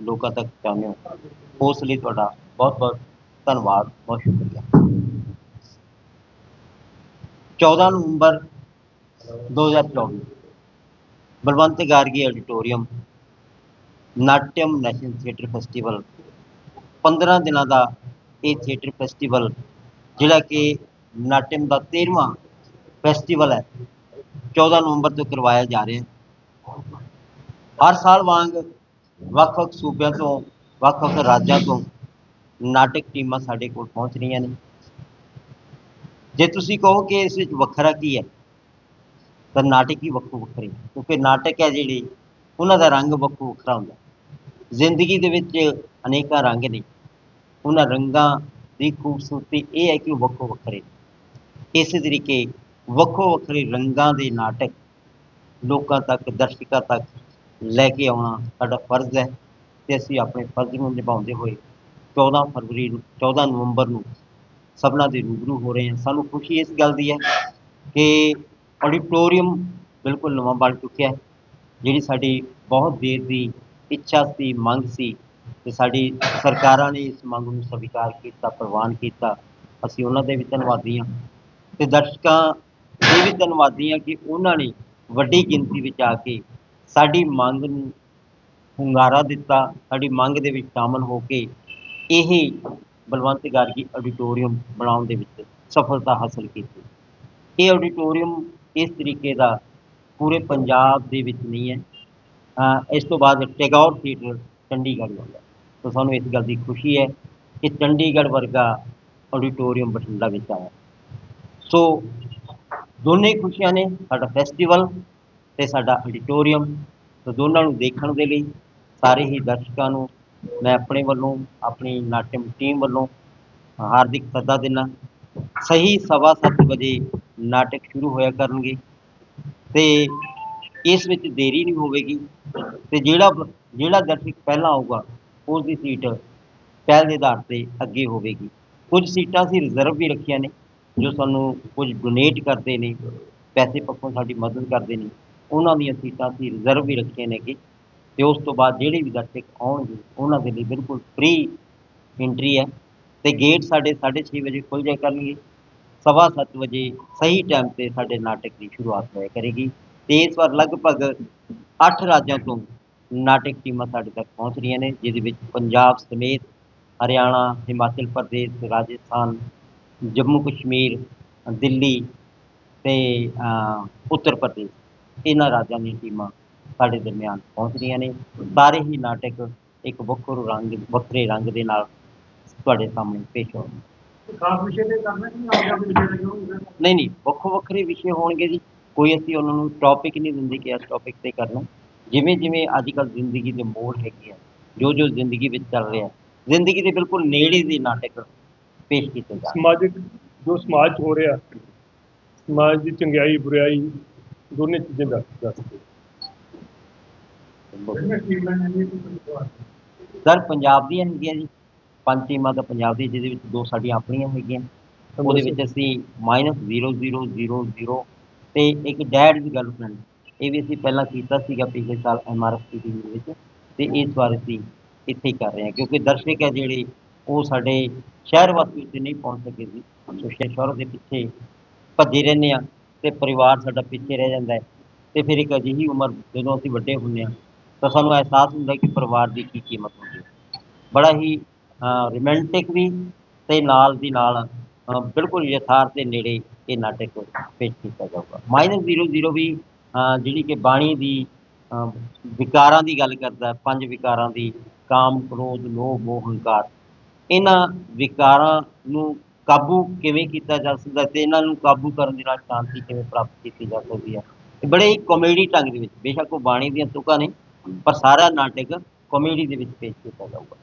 ਲੋਕਾਂ ਤੱਕ ਪਹੁੰਚਾਉਂਦੇ ਹੋ। ਉਸ ਲਈ ਤੁਹਾਡਾ ਬਹੁਤ ਬਹੁਤ ਧੰਨਵਾਦ, ਬਹੁਤ ਸ਼ੁਕਰੀਆ। 14 November 2024 Balwant Gargi auditorium, Natyam national theatre festival 15 ਦਿਨਾਂ ਦਾ ਇਹ ਥੀਏਟਰ ਫੈਸਟੀਵਲ, ਜਿਹੜਾ ਕਿ ਨਾਟਿਅਮ ਦਾ 13ਵਾਂ ਫੈਸਟੀਵਲ ਹੈ 14 ਨਵੰਬਰ ਤੋਂ ਕਰਵਾਇਆ ਜਾ ਰਿਹਾ ਹੈ। ਹਰ ਸਾਲ ਵਾਂਗ ਵੱਖ-ਵੱਖ ਸੂਬਿਆਂ ਤੋਂ, ਵੱਖ-ਵੱਖ ਰਾਜਾਂ ਤੋਂ ਨਾਟਕ ਟੀਮਾਂ ਸਾਡੇ ਕੋਲ ਪਹੁੰਚ ਰਹੀਆਂ ਨੇ। ਜੇ ਤੁਸੀਂ ਕਹੋ ਕਿ ਇਸ ਵਿੱਚ ਵੱਖਰਾ ਕੀ ਹੈ, ਤਾਂ ਨਾਟਕ ਹੀ ਵੱਖੋ ਵੱਖਰੇ ਕਿਉਂਕਿ ਨਾਟਕ ਹੈ ਜਿਹੜੇ, ਉਹਨਾਂ ਦਾ ਰੰਗ ਵੱਖੋ ਵੱਖਰਾ ਹੁੰਦਾ ਜ਼ਿੰਦਗੀ ਦੇ ਵਿੱਚ ਅਨੇਕਾਂ ਰੰਗ ਨੇ, ਉਹਨਾਂ ਰੰਗਾਂ ਦੀ ਖੂਬਸੂਰਤੀ ਇਹ ਹੈ ਕਿ ਉਹ ਵੱਖੋ ਵੱਖਰੇ ਨੇ। ਇਸੇ ਤਰੀਕੇ ਵੱਖੋ ਵੱਖਰੇ ਰੰਗਾਂ ਦੇ ਨਾਟਕ ਲੋਕਾਂ ਤੱਕ, ਦਰਸ਼ਕਾਂ ਤੱਕ ਲੈ ਕੇ ਆਉਣਾ ਸਾਡਾ ਫਰਜ਼ ਹੈ ਤੇ ਅਸੀਂ ਆਪਣੇ ਫਰਜ਼ ਨੂੰ ਨਿਭਾਉਂਦੇ ਹੋਏ 14 ਫਰਵਰੀ ਨੂੰ 14 ਨਵੰਬਰ ਨੂੰ ਸਭਨਾਂ ਦੇ ਰੂਬਰੂ ਹੋ ਰਹੇ ਹਾਂ। ਸਾਨੂੰ ਖੁਸ਼ੀ ਇਸ ਗੱਲ ਦੀ ਹੈ ਕਿ ਆਡੀਟੋਰੀਅਮ ਬਿਲਕੁਲ ਨਵਾਂ ਬਣ ਚੁੱਕਿਆ ਹੈ, ਜਿਹੜੀ ਸਾਡੀ ਬਹੁਤ ਦੇਰ ਦੀ ਇੱਛਾ ਸੀ, ਮੰਗ ਸੀ ਤੇ ਸਾਡੀ ਸਰਕਾਰਾਂ ਨੇ ਇਸ ਮੰਗ ਨੂੰ ਸਵੀਕਾਰ ਕੀਤਾ, ਪ੍ਰਵਾਨ ਕੀਤਾ। ਅਸੀਂ ਉਹਨਾਂ ਦੇ ਵੀ ਧੰਨਵਾਦੀ ਹਾਂ ਤੇ ਦਰਸ਼ਕਾਂ ਦੇ ਵੀ ਧੰਨਵਾਦੀ ਹਾਂ ਕਿ ਉਹਨਾਂ ਨੇ ਵੱਡੀ ਗਿਣਤੀ ਵਿੱਚ ਆ ਕੇ ਸਾਡੀ ਮੰਗ ਨੂੰ ਹੁੰਗਾਰਾ ਦਿੱਤਾ, ਸਾਡੀ ਮੰਗ ਦੇ ਵਿੱਚ ਸ਼ਾਮਲ ਹੋ ਕੇ ਇਹ ਬਲਵੰਤ ਗਾਰਗੀ ਆਡੀਟੋਰੀਅਮ ਬਣਾਉਣ ਦੇ ਵਿੱਚ ਸਫਲਤਾ ਹਾਸਲ ਕੀਤੀ। ਇਹ ਆਡੀਟੋਰੀਅਮ ਇਸ ਤਰੀਕੇ ਦਾ ਪੂਰੇ ਪੰਜਾਬ ਦੇ ਵਿੱਚ ਨਹੀਂ ਹੈ। ਇਸ ਤੋਂ ਬਾਅਦ ਟੈਗੋਰ ਥੀਏਟਰ ਚੰਡੀਗੜ੍ਹ ਆਉਂਦਾ ਤਾਂ ਸਾਨੂੰ ਇਸ ਗੱਲ ਦੀ ਖੁਸ਼ੀ ਹੈ ਕਿ ਚੰਡੀਗੜ੍ਹ ਵਰਗਾ ਆਡੀਟੋਰੀਅਮ ਬਠਿੰਡਾ ਵਿੱਚ ਆਇਆ। ਸੋ ਦੋਨੇ ਖੁਸ਼ੀਆਂ ਨੇ, ਸਾਡਾ ਫੈਸਟੀਵਲ ਤੇ ਸਾਡਾ ਆਡੀਟੋਰੀਅਮ ਸੋ ਦੋਨਾਂ ਨੂੰ ਦੇਖਣ ਦੇ ਲਈ ਸਾਰੇ ਹੀ ਦਰਸ਼ਕਾਂ ਨੂੰ ਮੈਂ ਆਪਣੇ ਵੱਲੋਂ, ਆਪਣੀ ਨਾਟਿਅਮ ਟੀਮ ਵੱਲੋਂ ਹਾਰਦਿਕ ਸੱਦਾ ਦਿੰਦਾ। ਸਹੀ ਸਵਾ ਸੱਤ ਵਜੇ ਨਾਟਕ ਸ਼ੁਰੂ ਹੋਇਆ ਕਰਨਗੇ ਤੇ ਇਸ ਵਿੱਚ ਦੇਰੀ ਨਹੀਂ ਹੋਵੇਗੀ ਤੇ ਜਿਹੜਾ ਜਿਹੜਾ ਦਰਸ਼ਕ ਪਹਿਲਾਂ ਆਊਗਾ ਉਸ ਦੀ ਸੀਟ ਪਹਿਲ ਦੇ ਆਧਾਰ ਤੇ ਅੱਗੇ ਹੋਵੇਗੀ। ਕੁਝ ਸੀਟਾਂ ਅਸੀਂ ਰਿਜ਼ਰਵ ਵੀ ਰੱਖੀਆਂ ਨੇ, ਜੋ ਸਾਨੂੰ ਕੁਝ ਡੋਨੇਟ ਕਰਦੇ ਨੇ, ਪੈਸੇ ਪੱਖੋਂ ਸਾਡੀ ਮਦਦ ਕਰਦੇ ਨੇ। ਉਹਨਾਂ ਦੀਆਂ ਸੀਟਾਂ ਅਸੀਂ ਰਿਜ਼ਰਵ ਵੀ ਰੱਖੀਆਂ ਨੇ ਕਿ ਤੇ ਉਸ ਤੋਂ ਬਾਅਦ ਜਿਹੜੇ ਵੀ ਦਰਸ਼ਕ ਆਉਣਗੇ, ਉਹਨਾਂ ਦੇ ਲਈ ਬਿਲਕੁਲ ਫ੍ਰੀ ਐਂਟਰੀ ਹੈ ਤੇ ਗੇਟ ਸਾਡੇ 6:30 ਵਜੇ ਖੁੱਲ ਜਾਇਆ ਕਰਨਗੇ, ਸਵਾ ਸੱਤ ਵਜੇ ਸਹੀ ਟਾਈਮ ਤੇ ਸਾਡੇ ਨਾਟਕ ਦੀ ਸ਼ੁਰੂਆਤ ਹੋਇਆ ਕਰੇਗੀ ਤੇ ਇਸ ਵਾਰ ਲਗਭਗ 8 ਰਾਜਾਂ ਤੋਂ ਨਾਟਕ ਟੀਮਾਂ ਸਾਡੇ ਤੱਕ ਪਹੁੰਚ ਰਹੀਆਂ ਨੇ, ਜਿਹਦੇ ਵਿੱਚ ਪੰਜਾਬ ਸਮੇਤ ਹਰਿਆਣਾ, ਹਿਮਾਚਲ ਪ੍ਰਦੇਸ਼, ਰਾਜਸਥਾਨ, ਜੰਮੂ ਕਸ਼ਮੀਰ, ਦਿੱਲੀ ਤੇ ਉੱਤਰ ਪ੍ਰਦੇਸ਼। ਇਹਨਾਂ ਰਾਜਾਂ ਦੀਆਂ ਟੀਮਾਂ ਸਾਡੇ ਦਰਮਿਆਨ ਪਹੁੰਚ ਰਹੀਆਂ ਨੇ। ਸਾਰੇ ਹੀ ਨਾਟਕ ਇੱਕ ਵੱਖਰੇ ਰੰਗ ਵੱਖਰੇ ਰੰਗ ਦੇ ਨਾਲ ਤੁਹਾਡੇ ਸਾਹਮਣੇ ਪੇਸ਼ ਹੋਣਗੇ। ਖਾਸ ਵਿਸ਼ੇ ਤੇ ਕਰਨਾ ਨਹੀਂ? ਨਹੀਂ ਵੱਖੋ ਵੱਖਰੇ ਵਿਸ਼ੇ ਹੋਣਗੇ ਜੀ। ਕੋਈ ਅਸੀਂ ਉਹਨਾਂ ਨੂੰ ਟੌਪਿਕ ਨਹੀਂ ਦਿੰਦੇ ਕਿ ਇਸ ਟੌਪਿਕ ਤੇ ਕਰਨਾ। ਜਿਵੇਂ ਜਿਵੇਂ ਅੱਜ ਕੱਲ੍ਹ ਜ਼ਿੰਦਗੀ ਦੇ ਮੋੜ ਹੈਗੇ ਆ ਜੋ ਜੋ ਜ਼ਿੰਦਗੀ ਵਿੱਚ ਚੱਲ ਰਿਹਾ ਜ਼ਿੰਦਗੀ ਦੇ ਬਿਲਕੁਲ ਨੇੜੇ ਦੇ ਨਾਟਕ ਪੇਸ਼ ਕੀਤੇ ਜਾ ਸਮਾਜਿਕ ਜੋ ਸਮਾਜ ਹੋ ਰਿਹਾ ਸਮਾਜ ਦੀ ਚੰਗਿਆਈ ਬੁਰਾਈ ਦੋਨੇ ਚੀਜ਼ਾਂ ਦੱਸ ਦੱਸਦੇ ਸਰ, ਪੰਜਾਬ ਦੀਆਂ ਹੈਗੀਆਂ ਜੀ। ਪੰਜ ਟੀਮਾਂ ਦਾ ਪੰਜਾਬ ਦੀ, ਜਿਹਦੇ ਵਿੱਚ ਦੋ ਸਾਡੀਆਂ ਆਪਣੀਆਂ ਹੈਗੀਆਂ। ਉਹਦੇ ਵਿੱਚ ਅਸੀਂ -0000 ਤੇ ਇੱਕ ਡੈਡ ਦੀ ਗਰਲਫ੍ਰੈਂਡ ਇਹ ਵੀ ਅਸੀਂ ਪਹਿਲਾਂ ਕੀਤਾ ਸੀਗਾ ਪਿਛਲੇ ਸਾਲ ਐਮਆਰਐਫ ਦੀ ਟੀਮ ਵਿੱਚ ਤੇ ਇਸ ਵਾਰ ਅਸੀਂ ਇੱਥੇ ਕਰ ਰਹੇ ਹਾਂ, ਕਿਉਂਕਿ ਦਰਸ਼ਕ ਹੈ ਜਿਹੜੇ, ਉਹ ਸਾਡੇ ਸ਼ਹਿਰ ਵਾਸੀ ਉੱਤੇ ਨਹੀਂ ਪਹੁੰਚ ਸਕੇ ਸੀ ਸੋ ਸ਼ਹਿਰ ਦੇ ਪਿੱਛੇ ਭੱਜੇ ਰਹਿੰਦੇ ਆ ਅਤੇ ਪਰਿਵਾਰ ਸਾਡਾ ਪਿੱਛੇ ਰਹਿ ਜਾਂਦਾ ਹੈ ਤੇ ਫਿਰ ਇੱਕ ਅਜਿਹੀ ਉਮਰ ਜਦੋਂ ਅਸੀਂ ਵੱਡੇ ਹੁੰਦੇ ਹਾਂ, ਤਾਂ ਸਾਨੂੰ ਅਹਿਸਾਸ ਹੁੰਦਾ ਕਿ ਪਰਿਵਾਰ ਦੀ ਕੀ ਕੀਮਤ ਹੁੰਦੀ ਹੈ। ਬੜਾ ਹੀ ਰੋਮਾਂਟਿਕ ਵੀ ਅਤੇ ਨਾਲ ਦੀ ਨਾਲ ਬਿਲਕੁਲ ਯਥਾਰਥ ਦੇ ਨੇੜੇ ਇਹ ਨਾਟਕ ਪੇਸ਼ ਕੀਤਾ ਜਾਊਗਾ। ਮਾਈਨਸ 00 ਵੀ ਜਿਹੜੀ ਕਿ ਬਾਣੀ ਦੀ ਵਿਕਾਰਾਂ ਦੀ ਗੱਲ ਕਰਦਾ ਪੰਜ ਵਿਕਾਰਾਂ ਦੀ, ਕਾਮ, ਕ੍ਰੋਧ, ਲੋਭ, ਮੋਹ, ਹੰਕਾਰ। ਇਹਨਾਂ ਵਿਕਾਰਾਂ ਨੂੰ ਕਾਬੂ ਕਿਵੇਂ ਕੀਤਾ ਜਾ ਸਕਦਾ ਤੇ ਇਹਨਾਂ ਨੂੰ ਕਾਬੂ ਕਰਨ ਦੇ ਨਾਲ ਸ਼ਾਂਤੀ ਕਿਵੇਂ ਪ੍ਰਾਪਤ ਕੀਤੀ ਜਾ ਸਕਦੀ ਹੈ। ਇਹ ਬੜੇ ਹੀ ਕਾਮੇਡੀ ਢੰਗ ਦੇ ਵਿੱਚ ਬੇਸ਼ੱਕ ਉਹ ਬਾਣੀ ਦੀਆਂ ਤੁਕਾਂ ਨੇ ਪਰ ਸਾਰਾ ਨਾਟਕ ਕਾਮੇਡੀ ਦੇ ਵਿੱਚ ਪੇਸ਼ ਕੀਤਾ ਜਾਊਗਾ।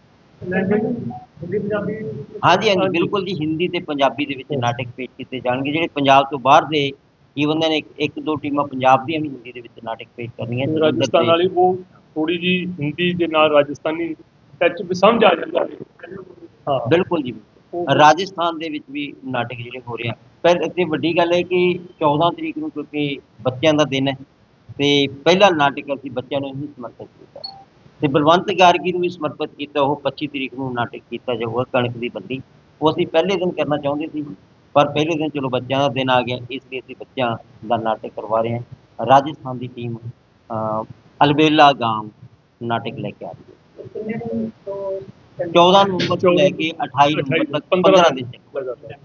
ਹਾਂਜੀ ਹਾਂਜੀ ਬਿਲਕੁਲ ਜੀ ਹਿੰਦੀ ਤੇ ਪੰਜਾਬੀ ਦੇ ਵਿੱਚ ਨਾਟਕ ਪੇਸ਼ ਕੀਤੇ ਜਾਣਗੇ ਜਿਹੜੇ ਪੰਜਾਬ ਤੋਂ ਬਾਹਰ ਦੇ ਈਵਨ ਨੇ ਇੱਕ, ਦੋ ਟੀਮਾਂ ਪੰਜਾਬ ਦੀਆਂ ਵੀ ਹਿੰਦੀ ਦੇ ਵਿੱਚ ਨਾਟਕ ਪੇਸ਼ ਕਰਨੀਆਂ ਰਾਜਸਥਾਨ ਵਾਲੀ ਉਹ ਥੋੜੀ ਜੀ ਹਿੰਦੀ ਦੇ ਨਾਲ ਰਾਜਸਥਾਨੀ ਟੱਚ ਵੀ ਸਮਝ ਆ ਜਾਂਦਾ ਹੈ। ਹਾਂ ਬਿਲਕੁਲ ਜੀ ਰਾਜਸਥਾਨ ਦੇ ਵਿੱਚ ਵੀ ਨਾਟਕ ਜਿਹੜੇ ਹੋ ਰਹੇ ਆ। ਪਰ ਤੇ ਵੱਡੀ ਗੱਲ ਹੈ ਕਿ 14 ਤਰੀਕ ਨੂੰ ਕਿਉਂਕਿ ਬੱਚਿਆਂ ਦਾ ਦਿਨ ਹੈ ਤੇ ਪਹਿਲਾ ਨਾਟਕ ਅਸੀਂ ਬੱਚਿਆਂ ਨੂੰ ਹੀ ਸਮਰਪਿਤ ਕੀਤਾ। ਤੇ ਬਲਵੰਤ ਗਾਰਗੀ ਨੂੰ ਵੀ ਸਮਰਪਿਤ ਕੀਤਾ, ਉਹ 25 ਤਰੀਕ ਨੂੰ ਨਾਟਕ ਕੀਤਾ ਜਾਊਗਾ ਕਣਕ ਦੀ ਬੰਦੀ। ਉਹ ਅਸੀਂ ਪਹਿਲੇ ਦਿਨ ਕਰਨਾ ਚਾਹੁੰਦੇ ਸੀ, ਪਰ ਪਹਿਲੇ ਦਿਨ ਚਲੋ ਬੱਚਿਆਂ ਦਾ ਦਿਨ ਆ ਗਿਆ, ਇਸ ਲਈ ਅਸੀਂ ਬੱਚਿਆਂ ਦਾ ਨਾਟਕ ਕਰਵਾ ਰਹੇ ਹਾਂ। ਰਾਜਸਥਾਨ ਦੀ ਟੀਮ ਅਲਬੇਲਾ ਗਾਮ ਨਾਟਕ ਲੈ ਕੇ ਆ ਰਹੀ ਹੈ। 14 ਨਵੰਬਰ ਤੋਂ ਲੈ ਕੇ 28 ਨਵੰਬਰ ਤੱਕ 15 ਦਿਨ। ਲਗਾਤਾਰ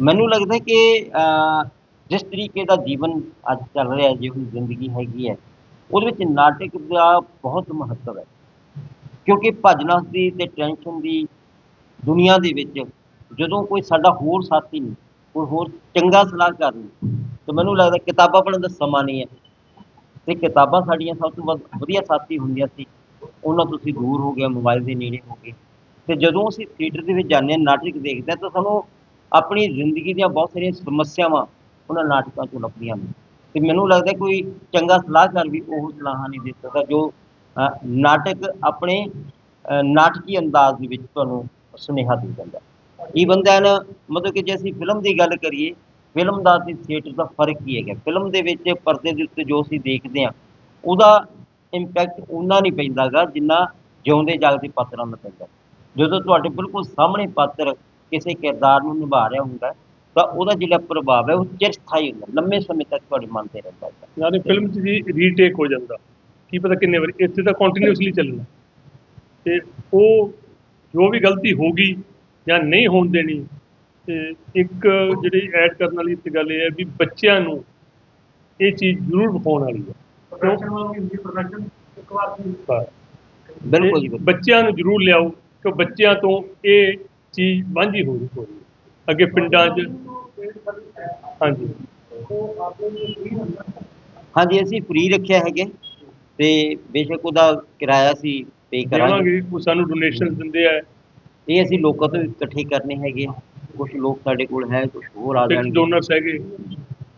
ਮੈਨੂੰ ਲੱਗਦਾ ਕਿ ਜਿਸ ਤਰੀਕੇ ਦਾ ਜੀਵਨ ਅੱਜ ਚੱਲ ਰਿਹਾ ਜਿਹੀ ਜ਼ਿੰਦਗੀ ਹੈਗੀ ਹੈ ਉਹਦੇ ਵਿੱਚ ਨਾਟਕ ਦਾ ਬਹੁਤ ਮਹੱਤਵ ਹੈ। ਕਿਉਂਕਿ ਭੱਜ ਨੱਸ ਦੀ ਤੇ ਟੈਨਸ਼ਨ ਦੀ ਦੁਨੀਆ ਦੇ ਵਿੱਚ ਜਦੋਂ ਕੋਈ ਸਾਡਾ ਹੋਰ ਸਾਥੀ ਨਹੀਂ ਕੋਈ ਹੋਰ ਚੰਗਾ ਸਲਾਹਕਾਰ ਨਹੀਂ ਤਾਂ ਮੈਨੂੰ ਲੱਗਦਾ ਕਿਤਾਬਾਂ ਪੜ੍ਹਨ ਦਾ ਸਮਾਂ ਨਹੀਂ ਹੈ। ਤੇ ਕਿਤਾਬਾਂ ਸਾਡੀਆਂ ਸਭ ਤੋਂ ਵੱਧ ਵਧੀਆ ਸਾਥੀ ਹੁੰਦੀਆਂ ਸੀ। ਉਹਨਾਂ ਤੋਂ ਅਸੀਂ ਦੂਰ ਹੋ ਗਏ ਮੋਬਾਈਲ ਦੇ ਨੇੜੇ ਹੋ ਗਏ। ਤੇ ਜਦੋਂ ਅਸੀਂ ਥੀਏਟਰ ਦੇ ਵਿੱਚ ਜਾਂਦੇ ਹਾਂ, ਨਾਟਕ ਦੇਖਦੇ ਹਾਂ, ਤਾਂ ਸਾਨੂੰ ਆਪਣੀ ਜ਼ਿੰਦਗੀ ਦੀਆਂ ਬਹੁਤ ਸਾਰੀਆਂ ਸਮੱਸਿਆਵਾਂ ਉਹਨਾਂ ਨਾਟਕਾਂ ਤੋਂ ਲੱਭਦੀਆਂ ਨੇ। ਤੇ ਮੈਨੂੰ ਲੱਗਦਾ ਕੋਈ ਚੰਗਾ ਸਲਾਹਕਾਰ ਵੀ ਉਹ ਸਲਾਹਾਂ ਨਹੀਂ ਦੇ ਸਕਦਾ ਜੋ ਨਾਟਕ ਆਪਣੇ ਨਾਟਕੀ ਅੰਦਾਜ਼ ਦੇ ਵਿੱਚ ਤੁਹਾਨੂੰ ਸੁਨੇਹਾ ਦੇ ਦਿੰਦਾ। ਈਵਨ ਦੈਨ ਮਤਲਬ ਕਿ ਜੇ ਅਸੀਂ ਫਿਲਮ ਦੀ ਗੱਲ ਕਰੀਏ ਫਿਲਮ ਦਾ ਤੇ ਥੀਏਟਰ ਦਾ ਫ਼ਰਕ ਕੀ ਹੈਗਾ। ਫਿਲਮ ਦੇ ਵਿੱਚ ਪਰਦੇ ਦੇ ਉੱਤੇ ਜੋ ਅਸੀਂ ਦੇਖਦੇ ਹਾਂ, ਉਹਦਾ ਇੰਪੈਕਟ ਉਨਾ ਨਹੀਂ ਪੈਂਦਾਗਾ ਜਿੰਨਾ ਜਿਉਂਦੇ ਜਾਗਦੇ ਪਾਤਰਾਂ ਦਾ ਪੈਂਦਾ। ਜਦੋਂ ਤੁਹਾਡੇ ਬਿਲਕੁਲ ਸਾਹਮਣੇ ਪਾਤਰ ਕਿਸੇ ਕਿਰਦਾਰ ਨੂੰ ਨਿਭਾ ਰਿਹਾ ਹੁੰਦਾ, ਤਾਂ ਉਹਦਾ ਜਿਹੜਾ ਪ੍ਰਭਾਵ ਹੈ, ਉਹ ਚਿਰਸਥਾਈ ਹੁੰਦਾ, ਲੰਮੇ ਸਮੇਂ ਤੱਕ ਤੁਹਾਡੇ ਮਨ ਤੇ ਰਹਿੰਦਾ ਹੈ ਯਾਨੀ ਫਿਲਮ 'ਚ ਜੀ ਰੀਟੇਕ ਹੋ ਜਾਂਦਾ। ਕੀ ਪਤਾ ਕਿੰਨੇ ਵਾਰੀ, ਇੱਥੇ ਤਾਂ ਕੰਟੀਨਿਊਸਲੀ ਚੱਲਣਾ। ਤੇ ਉਹ ਜੋ ਵੀ ਗਲਤੀ ਹੋ ਗਈ ਜਾਂ ਨਹੀਂ ਹੋਣ ਦੇਣੀ ਤੇ ਇੱਕ ਜਿਹੜੀ ਐਡ ਕਰਨ ਵਾਲੀ ਇੱਥੇ ਗੱਲ ਇਹ ਹੈ ਵੀ ਬੱਚਿਆਂ ਨੂੰ ਇਹ ਚੀਜ਼ ਜ਼ਰੂਰ ਵਿਖਾਉਣ ਵਾਲੀ ਹੈ। ਬਿਲਕੁਲ। ਬੱਚਿਆਂ ਨੂੰ ਜ਼ਰੂਰ ਲਿਆਓ ਕਿ ਬੱਚਿਆਂ ਤੋਂ ਇਹ ਚੀਜ਼ ਵਾਂਝੀ ਹੋ ਰਹੀ ਹੋ। ਅੱਗੇ ਪਿੰਡਾਂ 'ਚ ਹਾਂਜੀ। ਹਾਂਜੀ ਅਸੀਂ ਫ੍ਰੀ ਰੱਖਿਆ ਹੈਗੇ ਤੇ ਬੇਸ਼ੱਕ ਉਹਦਾ ਕਿਰਾਇਆ ਸੀ ਪੇ ਕਰਾਂਗੇ। ਉਹ ਸਾਨੂੰ ਡੋਨੇਸ਼ਨ ਦਿੰਦੇ ਆ। ਇਹ ਅਸੀਂ ਲੋਕਾਂ ਤੋਂ ਇਕੱਠੇ ਕਰਨੇ ਹੈਗੇ ਕੁਝ ਲੋਕ ਸਾਡੇ ਕੋਲ ਹੈ ਕੁਝ ਹੋਰ ਆ ਜਾਣਗੇ ਡੋਨਰਸ ਹੈਗੇ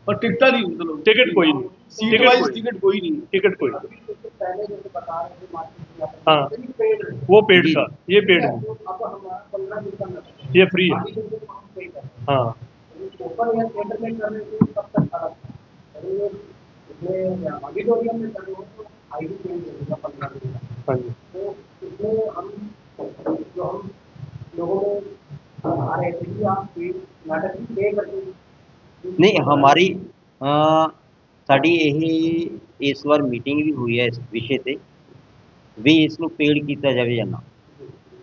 ਪਰ ਟਿਕਟਾਂ ਨਹੀਂ ਮਤਲਬ ਟਿਕਟ ਕੋਈ ਨਹੀਂ ਸੀਟ ਵਾਈਜ਼ ਟਿਕਟ ਕੋਈ नहीं टिकट कोई हाँ वो पेड था ये पेड है ये फ्री है हाँ हाँ जी ਨਹੀਂ ਹਮਾਰੀ ਅ, ਸਾਡੀ ਇਹ ਇਸ ਵਾਰ ਮੀਟਿੰਗ ਵੀ ਹੋਈ ਹੈ ਇਸ ਵਿਸ਼ੇ ਤੇ ਵੀ ਇਸ ਨੂੰ ਪੇਡ ਕੀਤਾ ਜਾਵੇ ਜਾਂ ਨਾ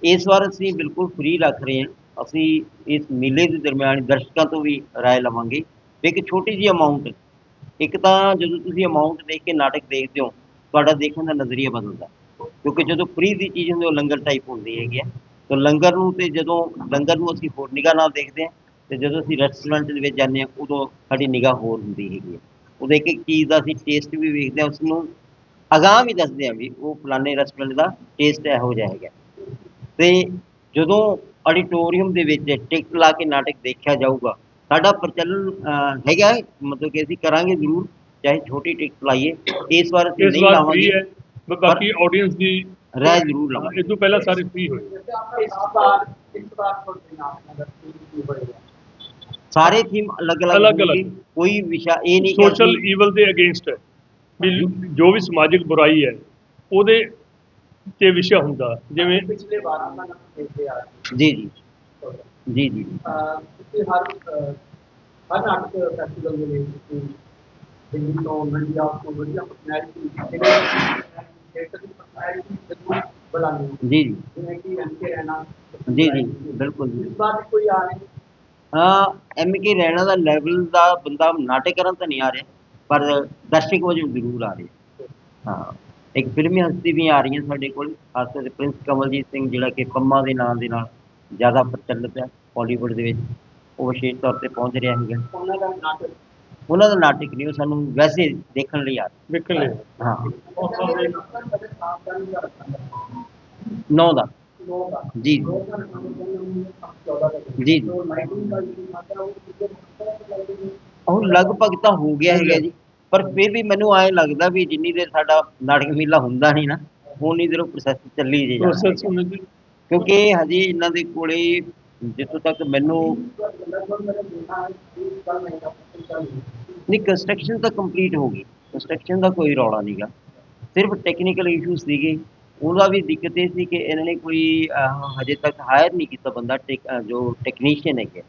ਇਸ ਵਾਰ ਅਸੀਂ ਬਿਲਕੁਲ ਫ੍ਰੀ ਰੱਖ ਰਹੇ ਹਾਂ ਅਸੀਂ ਇਸ ਮੇਲੇ ਦੇ ਦਰਮਿਆਨ ਦਰਸ਼ਕਾਂ ਤੋਂ ਵੀ رائے ਲਵਾਂਗੇ ਵੀ ਇੱਕ ਛੋਟੀ ਜਿਹੀ ਅਮਾਉਂਟ ਇੱਕ ਤਾਂ ਜਦੋਂ ਤੁਸੀਂ ਅਮਾਉਂਟ ਦੇਖ ਕੇ ਨਾਟਕ ਦੇਖਦੇ ਹੋ ਤੁਹਾਡਾ ਦੇਖਣ ਦਾ ਨਜ਼ਰੀਆ ਬਦਲਦਾ ਕਿਉਂਕਿ ਜਦੋਂ ਫ੍ਰੀ ਦੀ ਚੀਜ਼ ਹੁੰਦੀ ਉਹ ਲੰਗਰ ਟਾਈਪ ਹੁੰਦੀ ਹੈਗੀ ਹੈ ਸੋ ਲੰਗਰ ਨੂੰ ਤੇ ਜਦੋਂ ਲੰਗਰ ਨੂੰ ਅਸੀਂ ਹੋਰ ਨਿਗਾਹ ਨਾਲ ਦੇਖਦੇ ਹਾਂ ਤੇ ਜਦੋਂ ਅਸੀਂ ਰੈਸਟੋਰੈਂਟ ਦੇ ਵਿੱਚ ਜਾਂਦੇ ਹਾਂ ਉਦੋਂ ਸਾਡੀ ਨਿਗਾਹ ਹੋਰ ਹੁੰਦੀ ਹੈਗੀ ਉਹਦੇ ਇੱਕ ਇੱਕ ਚੀਜ਼ ਦਾ ਅਸੀਂ ਟੇਸਟ ਵੀ ਵੇਖਦੇ ਹਾਂ ਉਸ ਨੂੰ ਅਗਾਹ ਵੀ ਦੱਸਦੇ ਹਾਂ ਵੀ ਉਹ ਫਲਾਣੇ ਰੈਸਟੋਰੈਂਟ ਦਾ ਟੇਸਟ ਇਹੋ ਜਿਹਾ ਹੈਗਾ। ਤੇ ਜਦੋਂ ਆਡੀਟੋਰੀਅਮ ਦੇ ਵਿੱਚ ਟਿਕਟ ਲਾ ਕੇ ਨਾਟਕ ਦੇਖਿਆ ਜਾਊਗਾ ਸਾਡਾ ਪ੍ਰਚਲਨ ਹੈਗਾ ਮਤਲਬ ਕਿ ਅਸੀਂ ਕਰਾਂਗੇ ਜ਼ਰੂਰ ਚਾਹੇ ਛੋਟੀ ਟਿਕਟ ਲਾਈਏ ਇਸ ਵਾਰ ਅਸੀਂ ਨਹੀਂ ਲਾਵਾਂਗੇ। ਬਾਕੀ ਆਡੀਅנס ਦੀ ਰਹਿ ਜ਼ਰੂਰ ਲਵਾਂਗੇ ਇਸ ਤੋਂ ਪਹਿਲਾਂ ਸਾਰੇ ਫ੍ਰੀ ਹੋਏ। ਸਾਰੇ ਥੀਮ ਅਲੱਗ-ਅਲੱਗ ਅਲੱਗ-ਅਲੱਗ। ਹੋਣਗੇ, ਕੋਈ ਵਿਸ਼ਾ ਇਹ ਨਹੀਂ ਕਿ ਸੋਸ਼ਲ ਅਸੀਂ- ਈਵਲ ਦੇ ਅਗੇਂਸਟ ਹੈ। ਵੀ ਜੋ ਵੀ ਸਮਾਜਿਕ ਬੁਰਾਈ ਹੈ ਉਹਦੇ ਤੇ ਵਿਸ਼ਾ ਹੁੰਦਾ। ਜਿਵੇਂ ਪਿਛਲੇ 12 ਸਾਲਾਂ ਤੋਂ ਦੇਖਦੇ ਆ ਰਹੇ ਜੀ ਜੀ। ਹੋ। ਜੀ ਜੀ। ਅਹ ਤੁਸੀਂ ਹਰ ਅਹ ਹਰ ਨਾਟਕ ਫੈਸਟੀਵਲ ਦੇ ਵਿੱਚ ਤੁਸੀਂ ਦਿੱਲੀ ਤੋਂ ਮੰਡੀਆ ਤੋਂ ਵਧੀਆ ਪਟਨਾਈ ਤੋਂ जी जी ਜੀ ਜੀ, ਬਿਲਕੁਲ ਜੀ। ਐਮ ਕੇ ਰਹਿਣਾ ਦਾ ਲੈਵਲ ਦਾ ਬੰਦਾ ਨਾਟਕ ਕਰਨ ਤਾਂ ਨਹੀਂ ਆ ਰਿਹਾ, ਪਰ ਦਰਸ਼ਕ ਵਜੋਂ ਜ਼ਰੂਰ ਆ ਰਿਹਾ। ਹਾਂ, ਇੱਕ ਫਿਲਮੀ ਹਸਤੀ ਵੀ ਆ ਰਹੀ ਸਾਡੇ ਕੋਲ, ਖਾਸ ਕਰਕੇ ਪ੍ਰਿੰਸ ਕਮਲਜੀਤ ਸਿੰਘ, ਜਿਹੜਾ ਕਿ ਪੰਮਾ ਦੇ ਨਾਮ ਦੇ ਨਾਲ ਜ਼ਿਆਦਾ ਪ੍ਰਚਲਿਤ ਹੈ ਬਾਲੀਵੁੱਡ ਦੇ ਵਿੱਚ। ਉਹ ਵਿਸ਼ੇਸ਼ ਤੌਰ ਤੇ ਪਹੁੰਚ ਰਿਹਾ ਹੈਗਾ। ਉਹਨਾਂ ਦਾ ਨਾਟਕ ਉਹਨਾਂ ਦਾ ਨਾਟਕ ਨਹੀਂ ਉਹ ਸਾਨੂੰ ਵੈਸੇ ਦੇਖਣ ਲਈ ਆ ਦੇਖਣ ਲਈ ਹਾਂ। ਨੌ ਦਾ। ਜੀ। ਜੀ। ਉਹ ਲਗਭਗ ਤਾਂ ਹੋ ਗਿਆ ਹੈਗਾ ਜੀ। ਪਰ ਫਿਰ ਵੀ ਮੈਨੂੰ ਐ ਲੱਗਦਾ ਵੀ ਜਿੰਨੀ ਦੇਰ ਸਾਡਾ ਨਾਟਕ ਮੇਲਾ ਹੁੰਦਾ ਨਹੀਂ ਨਾ ਉਨੀ ਦੇਰ ਉਹ ਪ੍ਰੋਸੈਸ ਚੱਲੀ ਜੀ ਕਿਉਂਕਿ ਹਜੇ ਇਹਨਾਂ ਦੇ ਕੋਲੇ ਜਿੱਥੋਂ ਤੱਕ ਮੈਨੂੰ ਨਹੀਂ ਕੰਸਟਰਕਸ਼ਨ ਤਾਂ ਕੰਪਲੀਟ ਹੋ ਗਈ। ਕੰਸਟਰਕਸ਼ਨ ਦਾ ਕੋਈ ਰੌਲਾ ਨਹੀਂਗਾ ਸਿਰਫ ਟੈਕਨੀਕਲ ਇਸ਼ੂਸ ਸੀਗੇ। ਉਹਦਾ ਵੀ ਦਿੱਕਤ ਇਹ ਸੀ ਕਿ ਇਹਨਾਂ ਨੇ ਕੋਈ ਹਜੇ ਤੱਕ ਹਾਇਰ ਨਹੀਂ ਕੀਤਾ ਬੰਦਾ ਜੋ ਟੈਕਨੀਸ਼ੀਅਨ ਹੈਗੇ।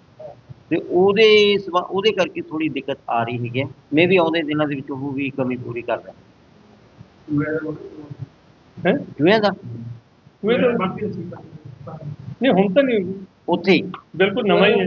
ਤੇ ਉਹਦੇ ਉਹਦੇ ਕਰਕੇ ਥੋੜੀ ਦਿੱਕਤ ਆ ਰਹੀ ਹੈਗੀ ਮੈਂ ਵੀ ਆਉਂਦੇ ਦਿਨਾਂ ਦੇ ਵਿੱਚ ਉਹ ਵੀ ਕਮੀ ਪੂਰੀ ਕਰਦਾ ਹੈ? ਕਿਵੇਂ ਦਾ? ਨਹੀਂ ਹੁਣ ਤਾਂ ਨਹੀਂ। ਉੱਥੇ ਬਿਲਕੁਲ ਨਵਾਂ ਹੀ ਹੈ।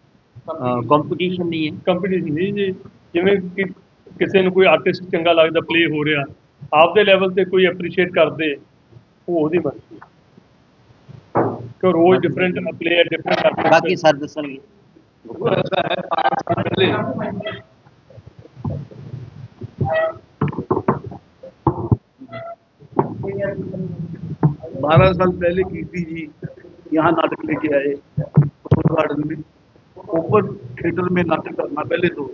ਕੰਪੀਟੀਸ਼ਨ ਨਹੀਂ ਹੈ ਕੰਪੀਟੀਸ਼ਨ ਨਹੀਂ ਜੀ ਜਿਵੇਂ ਕਿ ਕਿਸੇ ਨੂੰ ਕੋਈ ਆਰਟਿਸਟ ਚੰਗਾ ਲੱਗਦਾ ਪਲੇ ਹੋ ਰਿਹਾ ਆਪਦੇ ਲੈਵਲ ਤੇ ਕੋਈ ਐਪਰੀਸ਼ੀਏਟ ਕਰਦੇ ਉਹ ਉਹਦੀ ਮਰਜ਼ੀ ਕਿ ਰੋਜ਼ ਡਿਫਰੈਂਟ ਪਲੇਅਰ ਡਿਫਰੈਂਟ ਬਾਕੀ ਸਰ ਦੱਸਣਗੇ बारह साल पहले कीर्ति जी यहाँ नाटक लेके आए ओपन गार्डन में ओपन थिएटर में नाटक करना पहले तो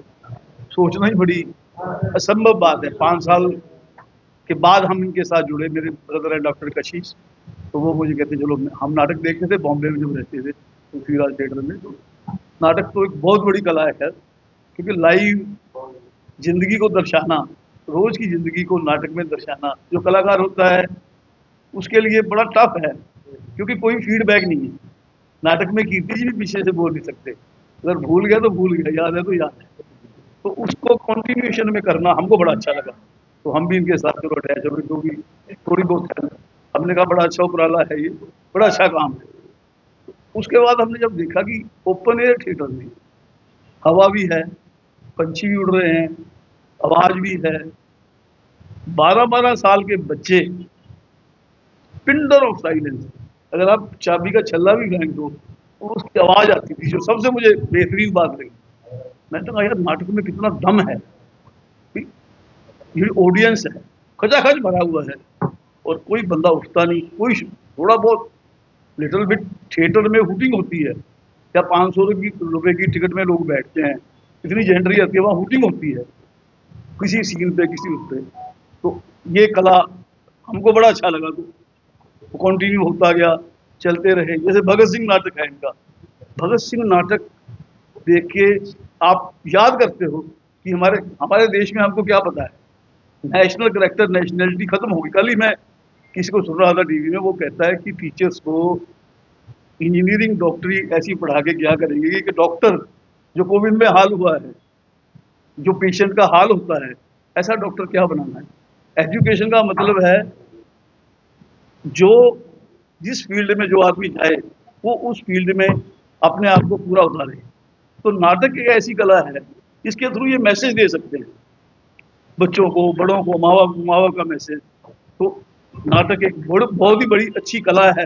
सोचना ही बड़ी असंभव बात है। पाँच साल के बाद हम इनके साथ जुड़े, मेरे ब्रदर है डॉक्टर कशिश तो वो मुझे कहते चलो, हम नाटक देखते थे, बॉम्बे में जब रहते थे, पृथ्वीराज थिएटर में। तो नाटक तो एक बहुत बड़ी कला है, खैर, क्योंकि लाइव ज़िंदगी को दर्शाना, रोज की ज़िंदगी को नाटक में दर्शाना, जो कलाकार होता है, उसके लिए बड़ा टफ है, क्योंकि कोई फीडबैक नहीं है। नाटक में कीर्ति जी भी पीछे से बोल नहीं सकते। अगर भूल गया तो भूल गया, याद है तो याद है। तो उसको कंटिन्यूएशन में करना हमको बड़ा अच्छा लगा। तो हम भी इनके साथ चलो अटैच हो, जो भी थोड़ी बहुत हमने कहा, बड़ा अच्छा उपराला है ये, बड़ा अच्छा काम है। उसके बाद हमने जब देखा कि ओपन एयर थिएटर में हवा भी है, पंछी भी उड़ रहे हैं, आवाज़ भी है। बारह बारह साल के बच्चे, पिंडर ऑफ़ साइलेंस। अगर आप चाबी का छल्ला भी फेंक दो तो उसकी आवाज़ आती थी, जो सबसे मुझे बेहतरीन बात लगी। मैंने तो कहा, यार, नाटक में कितना दम है। ये ऑडियंस है, खचाखच भरा हुआ है, और कोई बंदा उठता नहीं, कोई थोड़ा बहुत लिटिल बिट थिएटर में हुटिंग होती है, या पाँच सौ रुपये की टिकट में लोग बैठते हैं, इतनी जेंडरी आती है, वहाँ हुटिंग होती है, किसी सीन पे, किसी उस पे। तो ये कला हमको बड़ा अच्छा लगा तो कंटिन्यू होता गया। चलते रहे। जैसे भगत सिंह नाटक है इनका। भगत सिंह नाटक देख के आप याद करते हो कि हमारे हमारे देश में हमको क्या पता है? नेशनल करेक्टर नेशनलिटी खत्म होगी कल ही मैं किसी को सुन रहा था टीवी में, वो कहता है कि टीचर्स को इंजीनियरिंग डॉक्टरी ऐसी पढ़ा के क्या करेंगे कि डॉक्टर जो कोविड में हाल हुआ है, जो पेशेंट का हाल होता है, ऐसा डॉक्टर क्या बनाना है? एजुकेशन का मतलब है जो जिस फ़ील्ड में जो आदमी जाए वो उस फ़ील्ड में अपने आप को पूरा उतारे। तो नाटक एक ऐसी कला है इसके थ्रू ये मैसेज दे सकते हैं। बच्चों को, बड़ों को माँ बाप माँ बाप का मैसेज तो नाटक एक बहुत ही बड़ी अच्छी कला है,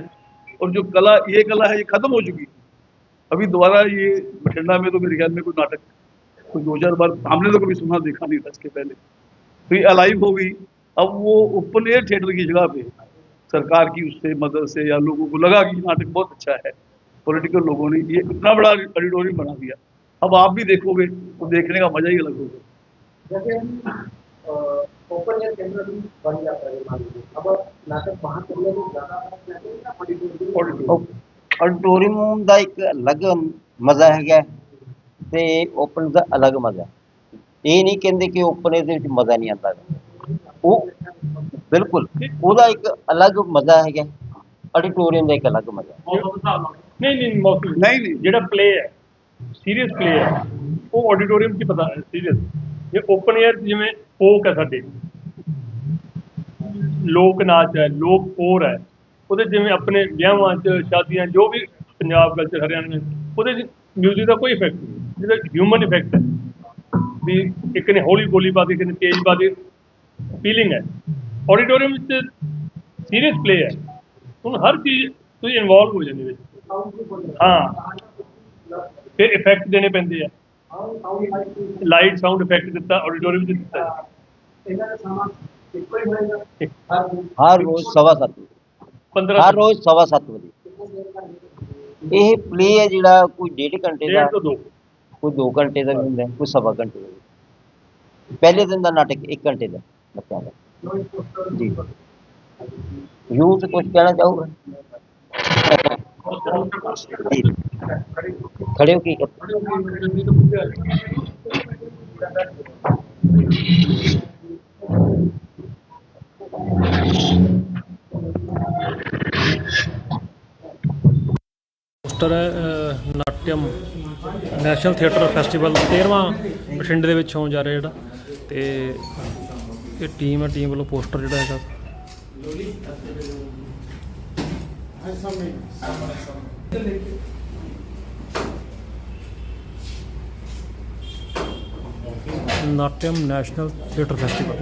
और जो कला, ये कला है, ये खत्म हो चुकी अभी दोबारा ये बठिंडा में तो मेरे ख्याल में कोई नाटक कोई दो चार बार हमने तो कभी सुना, देखा नहीं था इसके पहले। तो ये अलाइव हो गई। अब वो ओपन एयर थिएटर की जगह पे सरकार की उससे मदद से या लोगों को लगा कि ये नाटक बहुत अच्छा है पॉलिटिकल लोगों ने ये इतना बड़ा ऑडिटोरियम बना दिया अब आप भी देखोगे तो देखने का मजा ही अलग होगा जैसे हम ओपन एयर कैमरा भी बन जाता है मान लीजिए अब नाटक वहाँ करने में ज़्यादा नाटक या ऑडिटोरियम ਆਡੀਟੋਰੀਅਮ ਦਾ ਇੱਕ ਅਲੱਗ ਮਜ਼ਾ ਹੈਗਾ ਤੇ ਓਪਨ ਦਾ ਅਲੱਗ ਮਜ਼ਾ ਇਹ ਨਹੀਂ ਕਹਿੰਦੇ ਕਿ ਓਪਨ ਦੇ ਵਿੱਚ ਮਜ਼ਾ ਨਹੀਂ ਆਉਂਦਾ ਉਹ ਬਿਲਕੁਲ ਉਹਦਾ ਇੱਕ ਅਲੱਗ ਮਜ਼ਾ ਹੈਗਾ ਆਡੀਟੋਰੀਅਮ ਦਾ ਇੱਕ ਅਲੱਗ ਮਜ਼ਾ। ਨਹੀਂ ਨਹੀਂ ਮੌਸਮ ਨਹੀਂ ਨਹੀਂ। ਜਿਹੜਾ ਪਲੇ ਹੈ ਸੀਰੀਅਸ ਪਲੇ ਹੈ ਉਹ ਆਡੀਟੋਰੀਅਮ 'ਚ ਪਤਾ ਹੈ ਸੀਰੀਅਸ ਜੇ ਓਪਨ 에ਅਰ ਜਿਵੇਂ ਫੋਕ ਹੈ ਸਾਡੇ ਲੋਕ ਨਾਚ ਹੈ ਲੋਕ ਹੋਰ ਹੈ ਉਹਦੇ ਜਿਵੇਂ ਆਪਣੇ ਵਿਆਹਾਂ 'ਚ ਸ਼ਾਦੀਆਂ ਜੋ ਵੀ ਪੰਜਾਬ ਕਲਚਰ ਹਰਿਆਣਾ ਵਿੱਚ ਉਹਦੇ 'ਚ ਮਿਊਜ਼ਿਕ ਦਾ ਕੋਈ ਇਫੈਕਟ ਨਹੀਂ ਜਿਹਦਾ ਹਿਊਮਨ ਇਫੈਕਟ ਹੈ। ਵੀ ਇੱਕ ਨੇ ਹੌਲੀ ਬੋਲੀ ਪਾ ਦੇ ਇੱਕ ਨੇ ਤੇਜ਼ ਪਾ ਦੇ ਫੀਲਿੰਗ ਹੈ। ਆਡੀਟੋਰੀਅਮ ਵਿੱਚ ਸੀਰੀਅਸ ਪਲੇ ਹੈ। ਹੁਣ ਹਰ ਚੀਜ਼ ਤੁਸੀਂ ਇਨਵੋਲਵ ਹੋ ਜਾਂਦੇ ਵਿੱਚ ਹਾਂ। ਫਿਰ ਇਫੈਕਟ ਦੇਣੇ ਪੈਂਦੇ ਆ। ਲਾਈਟ ਸਾਊਂਡ ਇਫੈਕਟ ਦਿੱਤਾ ਆਡੀਟੋਰੀਅਮ 'ਚ ਦਿੱਤਾ। ਇਹਨਾਂ ਦਾ ਸਮਾਂ ਇੱਕੋ ਹੀ ਹੋਏਗਾ। ਹਰ ਰੋਜ਼ ਸਵਾ ਸੱਤ ਵਜੇ। 15 ਹਰ ਰੋਜ਼ ਸਵਾ ਸੱਤ ਵਜੇ। ਇਹ ਪਲੇ ਹੈ ਜਿਹੜਾ ਕੋਈ ਡੇਢ ਘੰਟੇ ਦਾ ਕੋਈ 2 ਘੰਟੇ ਦਾ ਹੁੰਦਾ ਕੋਈ ਸਵਾ ਘੰਟੇ ਦਾ। ਪਹਿਲੇ ਦਿਨ ਦਾ ਨਾਟਕ 1 ਘੰਟੇ ਦਾ ਬੱਚਿਆਂ ਦਾ। ਜੀ। ਯੂਥ ਕੁਝ ਕਹਿਣਾ ਚਾਹੂਗਾ? ਜੀ। ਖੜੇ ਹੋ ਕੀ ਕਰ poster Natyam national theatre festival 13ਵਾਂ ਬਠਿੰਡੇ ਦੇ ਵਿੱਚ ਹੋਣ ਜਾ ਰਿਹਾ ਜਿਹੜਾ ਤੇ ਇਹ ਟੀਮ ਹੈ ਟੀਮ ਵੱਲੋਂ ਪੋਸਟਰ ਜਿਹੜਾ ਹੈਗਾ। Natyam national theatre festival.